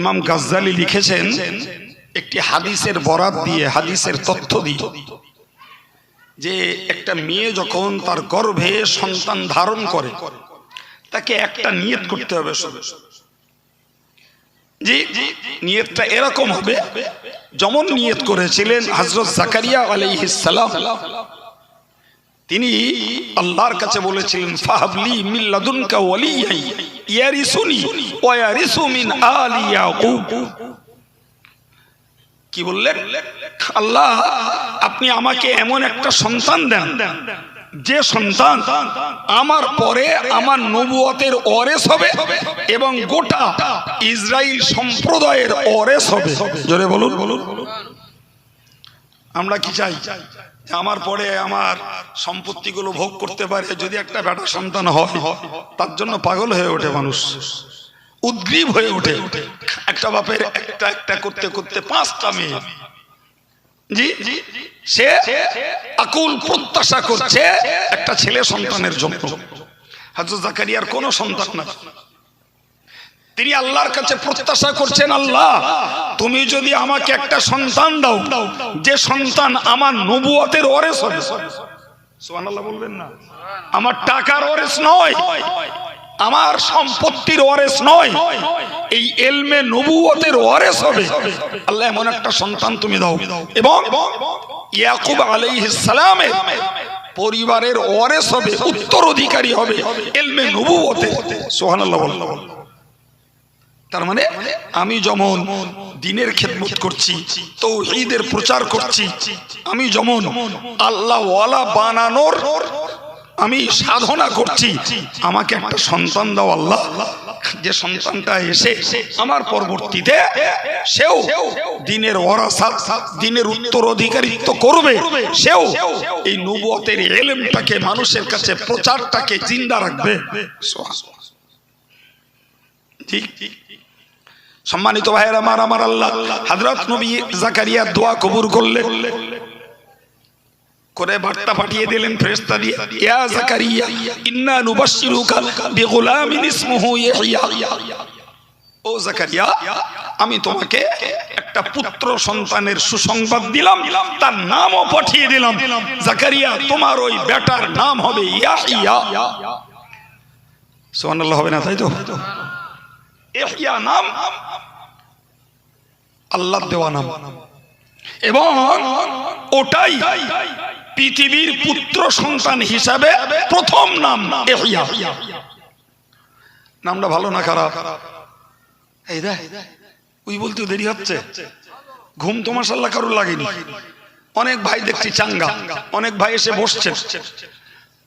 ইমাম গাজ্জালি লিখেছেন, একটি হাদিসের বরাত দিয়ে হাদিসের তথ্য দিয়ে যে একটা মেয়ে যখন তার গর্ভে সন্তান ধারণ করে, তাকে একটা নিয়ত করতে হবে জি নিয়তটা এরকম হবে, যেমন নিয়ত করেছিলেন হজরত জাকারিয়া আলাইহিস সালাম তিনি আল্লাহর কাছে বলেছিলেন, ফাহাবলি মিল্লাদুনকা ওয়ালিয়াই, ইয়ারিসুনি ওয়া ইয়ারিসু মিন আলি ইয়াকুব। কি বললেন আল্লাহ, আপনি আমাকে এমন একটা সন্তান দেন, যে সন্তান আমার পরে আমার নবুয়তের অরেস হবে এবং গোটা ইসরায়েল সম্প্রদায়ের অরেস হবে। জোরে বলুন বলুন। আমরা কি চাই? আমার পরে আমার সম্পত্তিগুলো ভোগ করতে পারে, যদি একটা বেটা সন্তান হয়, তার জন্য পাগল হয়ে ওঠে মানুষ, উদ্গ্রীব হয়ে ওঠে। একটা বাপের একটা একটা করতে করতে পাঁচটা মেয়ে। জি সে আকুল প্রত্যাশা করছে একটা ছেলে সন্তানের জন্য। হাজর জাকারিয়ার কোনো সন্তান না তিনি আল্লাহর কাছে প্রত্যাশা করছেন, আল্লাহ, তুমি যদি আমাকে একটা সন্তান দাও, যে সন্তান আমার নবুয়তের ওরেস হবে। সুবহানাল্লাহ বলবেন না। আমার টাকার ওরেস নয়, আমার সম্পত্তির ওয়ারেস নয়, এই এলমে নবুয়তের ওয়ারেস হবে। আল্লাহ, এমন একটা সন্তান তুমি দাও। এবং ইয়াকুব আলাইহিস সালামের পরিবারের ওয়ারেস হবে, উত্তরাধিকারী হবে এলমে নবুয়তে। সুবহানাল্লাহ বললাম তার মানে আমি যেমন দিনের খেদমত করছি তো ঈদের প্রচার করছি, আমি যেমন আল্লাহ ওয়ালা বানানোর আমি সাধনা করছি, আমাকে একটা সন্তান দাও আল্লাহ। যে সন্তানটা এসে আমার পরবর্তীতে সেও দিনের ওরাসাত দিনের উত্তরাধিকারিত্ব করবে, সেও এই নবুয়তের এলেমটাকে মানুষের কাছে, প্রচারটাকে জিন্দা রাখবে। ঠিক ঠিক। সম্মানিত ভাইয়ের, আমার আমার আল্লাহ হাজরত নবী জাকারিয়া দোয়া কবুর করলেন। করে বার্তা পাঠিয়ে দিলেন ফেরেশতা দিয়ে, ইয়া জাকারিয়া, ইন্না নুবাশশিরুকা বিগুলামিন ইসমুহু ইয়াহইয়া ও জাকারিয়া, আমি তোমাকে একটা পুত্র সন্তানের সুসংবাদ দিলাম, তার নামও পাঠিয়ে দিলাম। জাকারিয়া, তোমার ওই বেটার নাম হবে ইয়াহইয়া সুবহানাল্লাহ হবে না, তাই তো? ইহইয়া নাম আল্লাহর দেওয়া নাম। এবং ওটাই পৃথিবীর পুত্র সন্তান হিসাবে প্রথম নাম এহিয়া নামটা ভালো না খারাপ? এই দেখ, ওই বলতে দেরি হচ্ছে। ঘুম তো মাসাল্লাহ কারোর লাগেনি। অনেক ভাই দেখছি চাঙ্গা। অনেক ভাই এসে বসছে।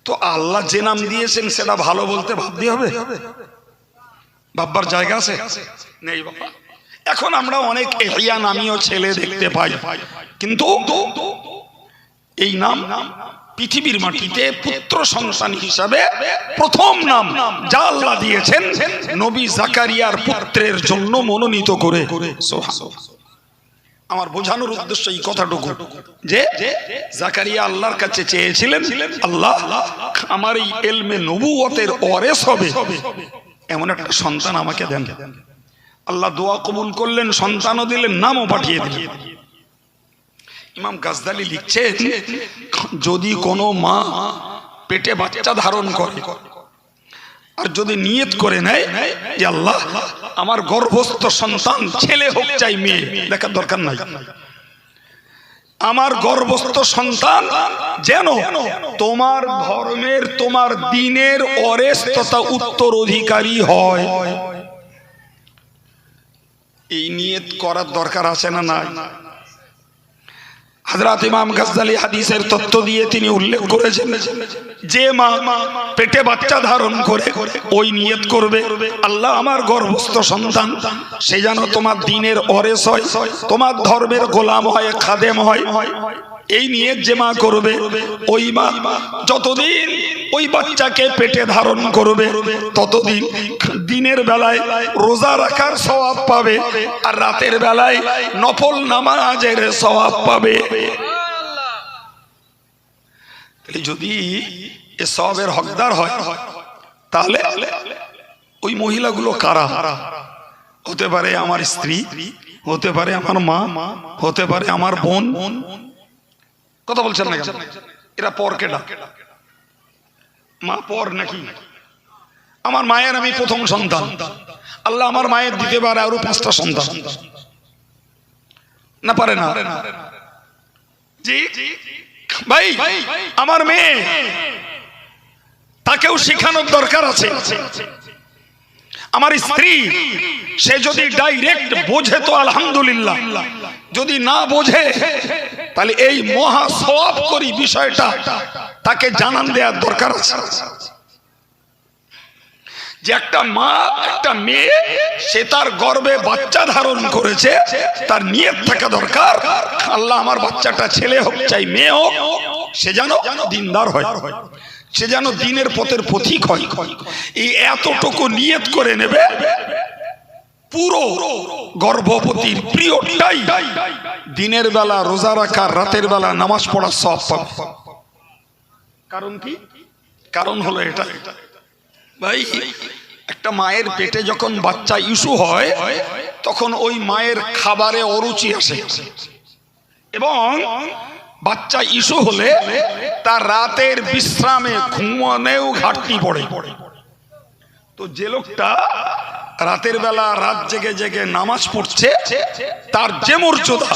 তো আল্লাহ যে নাম দিয়েছেন সেটা ভালো বলতে ভাবতে হবে? ভাববার জায়গা আছে? নেই বাবা এখন আমরা অনেক এহিয়া নামীয় ছেলে দেখতে পাই। কিন্তু এই নাম পৃথিবীর মাটিতে পুত্র সন্তান হিসাবে প্রথম নাম যা আল্লাহ দিয়েছেন নবী জাকারিয়ার পুত্রের জন্য মনোনীত করে। আমার বোঝানোর উদ্দেশ্য এই কথাটুকু যে জাকারিয়া আল্লাহর কাছে চেয়েছিলেন, আল্লাহ আমার এই এলমে নবুয়তের ওয়ারেস হবে। এমন একটা সন্তান আমাকে দেন। আল্লাহ দোয়া কবুল করলেন, সন্তানও দিলেন, নামও পাঠিয়ে দিলেন। ইমাম গাজদালি লিখছেন, যদি কোনো মা পেটে বাচ্চা ধারণ করে আর যদি নিয়ত করে নেয় যে আল্লাহ, আমার গর্ভস্থ সন্তান, ছেলে হোক চাই, মেয়ে, দেখার দরকার নাই। আমার গর্ভস্থ সন্তান যেন তোমার ধর্মের, তোমার দিনের অরেস তথা উত্তর অধিকারী হয়। এই নিয়ত করার দরকার আছে না নাই? হজরত ইমাম গাজ্জালি হাদিসের তত্ত্ব দিয়ে তিনি উল্লেখ করেছেন, যে মা পেটে বাচ্চা ধারণ করে ওই নিয়ত করবে, আল্লাহ আমার গর্ভস্থ সন্তান, সে যেন তোমার দিনের অরেস হয়, তোমার ধর্মের গোলাম হয়, খাদেম হয়। এই নিয়ত যে মা করবে, ওই মা যতদিন ওই বাচ্চাকে পেটে ধারণ করবে। ততদিন দিনের বেলায় রোজা রাখার স্বভাব পাবে আর রাতের বেলায় নফল নামাজের স্বভাব পাবে। যদি এ সবের হকদার হয়, তাহলে ওই মহিলাগুলো কারা? হতে পারে আমার স্ত্রী, হতে পারে আমার মা, হতে পারে আমার বোন। কথা বলছেন না এরা পর কেডা মা পর নাকি? আমার মায়ের আমি প্রথম সন্তান। আল্লাহ আমার মায়ের দিতে পারে আরও পাঁচটা সন্তান। না পারে না। জি ভাই আমার মেয়ে তাকেও শেখানোর দরকার আছে। আমার স্ত্রী সে যদি ডাইরেক্ট বোঝে তো আলহামদুলিল্লাহ। যদি না বোঝে তাহলে এই মহা সওয়াব করি বিষয়টা তাকে জানান দেওয়ার দরকার আছে। যে একটা মা, একটা মেয়ে, সে তার গর্বে বাচ্চা ধারণ করেছে, তার নিয়ত থাকা দরকার। আল্লাহ আমার বাচ্চাটা ছেলে হোক চাই মেয়ে হোক, সে যেন দিনদার হয়। সে যেন দিনের পথের পথিক হয়। এই এতটুকু নিয়ত করে নেবে পুরো গর্ভবতীর প্রিয়টাই দিনের বেলা রোজা রাখা, রাতের বেলা নামাজ পড়া সব কারণ কি? কারণ হলো এটা। ভাই, একটা মায়ের পেটে যখন বাচ্চা ইস্যু হয়, তখন ওই মায়ের খাবারে অরুচি আসে। এবং বাচ্চা ইস্যু হলে তার রাতের বিশ্রামে ঘুমানেও ঘাটতি পড়ে পড়ে। তো যে লোকটা রাতের বেলা রাত জেগে জেগে নামাজ পড়ছে, তার যে মর্যাদা,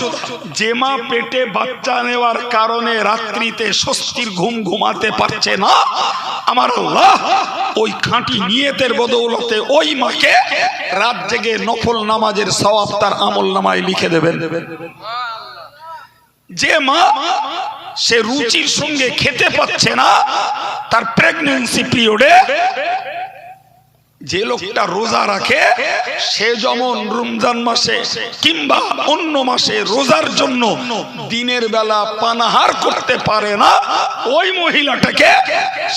যে মা পেটে বাচ্চা নেওয়ার কারণে রাত্রিতে স্বস্তির ঘুম ঘুমাতে পারছে না, আমার আল্লাহ ওই খাঁটি নিয়তের বদৌলতে ওই মাকে রাত জেগে নফল নামাজের সওয়াব তার আমল নামায় লিখে দেবেন। যে মা সে রুচির সঙ্গে খেতে পাচ্ছে না, তার প্রেগনেন্সি পিরিয়ডে যে লোকটা রোজা রাখে, সে যেমন রমজান মাসে কিংবা অন্য মাসে রোজার জন্য দিনের বেলা পানাহার করতে পারে না, ওই মহিলাটাকে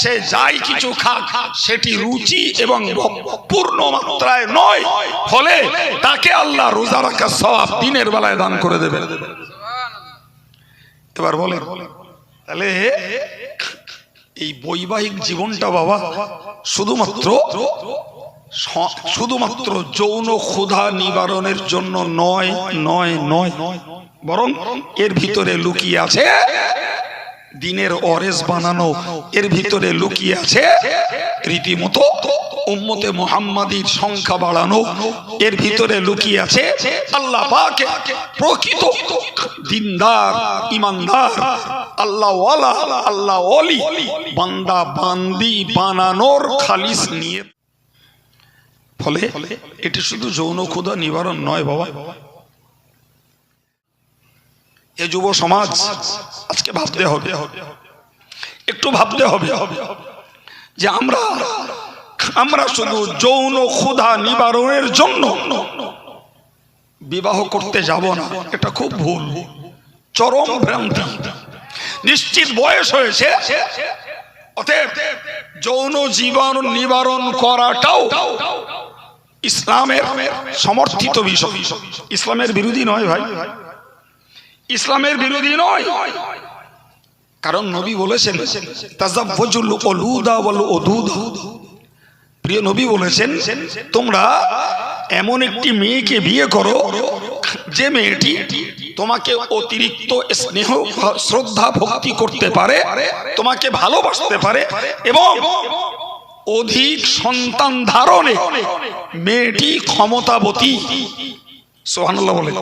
সে যাই কিছু খাক, সেটি রুচি এবং পূর্ণ মাত্রায় নয়, ফলে তাকে আল্লাহ রোজা রাখার সব দিনের বেলায় দান করে দেবে। এবার বলে তাহলে এই বৈবাহিক জীবনটা বাবা, শুধুমাত্র শুধুমাত্র যৌন ক্ষুধা নিবারণের জন্য নয় নয় নয়, বরং এর ভিতরে লুকিয়ে আছে দিনের অরেজ বানানো, এর ভিতরে লুকিয়ে আছে রীতিমতো উম্মতে মোহাম্মদীর সংখ্যা বাড়ানো, এর ভিতরে লুকিয়ে আছে আল্লাহ প্রকৃত দিনদার, ইমানদার আল্লাহ ওয়ালা আল্লাহ ওলি বান্দা বান্দি বানানোর খালিস নিয়ে। ফলে এটি শুধু যৌন ক্ষুধা নিবারণ নয় বাবা। এ যুব সমাজ আজকে ভাবতে হবে। একটু ভাবতে হবে যে আমরা আমরা শুধু যৌন ক্ষুধা নিবারণের জন্য বিবাহ করতে যাব না। এটা খুব ভুল। চরম ভ্রান্তি। নিশ্চিত বয়স হয়েছে। অতএব যৌন জীবন নিবারণ করাটাও ইসলামের সমর্থিত বিষয়। ইসলামের বিরোধী নয় ভাই। ইসলামের বিরোধী নয়। কারণ নবী বলেছেন প্রিয় নবী বলেছেন, তোমরা এমন একটি মেয়েকে বিয়ে করো, যে মেয়েটি তোমাকে অতিরিক্ত স্নেহ শ্রদ্ধা ভক্তি করতে পারে, তোমাকে ভালোবাসতে পারে এবং অধিক সন্তান ধারণে মেয়েটি ক্ষমতাবতী। বলে।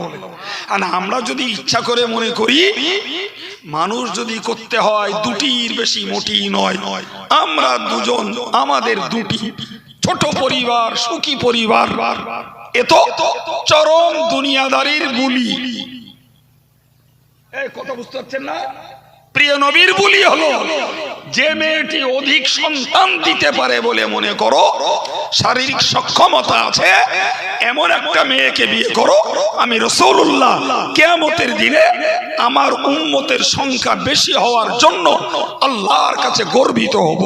আর আমরা যদি ইচ্ছা করে মনে করি, মানুষ যদি করতে হয়, দুটির বেশি মোটি নয়। আমরা দুজন, আমাদের দুটি। ছোট পরিবার, সুখী পরিবার। এত চরম দুনিয়াদারির বুলি কথা বুঝতে পারছেন না? প্রিয় নবীর বুলি হলো। যে মেয়েটি অধিক সন্তান দিতে পারে বলে মনে করো, শারীরিক সক্ষমতা আছে, এমন একটা মেয়েকে বিয়ে করো, আমি রসৌল্লাহ কেয়ামতের দিনে আমার উম্মতের সংখ্যা বেশি হওয়ার জন্য আল্লাহর কাছে গর্বিত হব।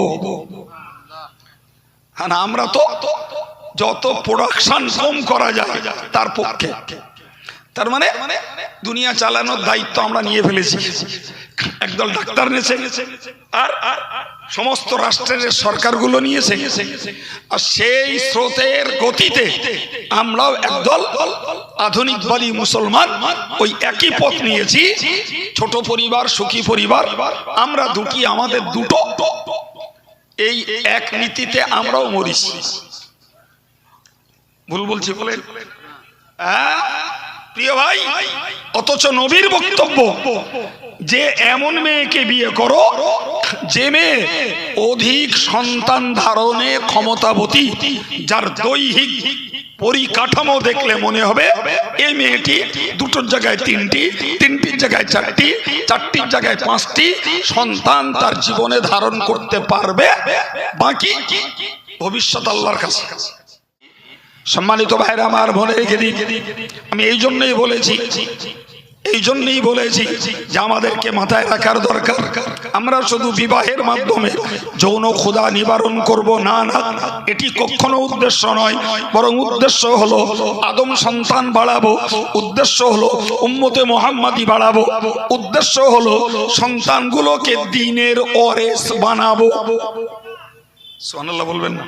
আর আমরা তো যত প্রোডাকশন কম করা যায় তার পক্ষে। তার মানে দুনিয়া চালানোর দায়িত্ব আমরা নিয়ে ফেলেছি। একদল ডাক্তার নিয়েছে, আর সমস্ত রাষ্ট্রের সরকারগুলো নিয়েছে, আর সেই স্রোতের গতিতে আমরাও একদল আধুনিক আধুনিকবাদী মুসলমান ওই একই পথ নিয়েছি। ছোট পরিবার, সুখী পরিবার, আমরা দুটি, আমাদের দুটো, এই এক নীতিতে আমরাও মরিছি। ভুল বলছি বলেন? হ্যাঁ? প্রিয় ভাই, অথচ নবীর বক্তব্য যে এমন মেয়েকে বিয়ে করো, যে মেয়ে অধিক সন্তান ধারণে ক্ষমতাবতী, যার দৈহিক পরিকাঠামো দেখলে মনে হবে, এই মেয়েটি দুটোর জায়গায় তিনটি, তিনটির জায়গায় চারটি, চারটির জায়গায় পাঁচটি সন্তান তার জীবনে ধারণ করতে পারবে। বাকি ভবিষ্যৎ আল্লাহর কাছে। সম্মানিত ভাইরা আমার মনে রেখে দিই আমি এই জন্যই বলেছি, এই জন্যই বলেছি যে আমাদেরকে মাথায় রাখার দরকার। আমরা শুধু বিবাহের মাধ্যমে যৌন ক্ষুধা নিবারণ করব না না, এটি কখনো উদ্দেশ্য নয়, বরং উদ্দেশ্য হলো আদম সন্তান বাড়াবো, উদ্দেশ্য হলো উম্মতে মোহাম্মদি বাড়াবো, উদ্দেশ্য হলো সন্তানগুলোকে দিনের ওরেস বানাবো। বলবেন না?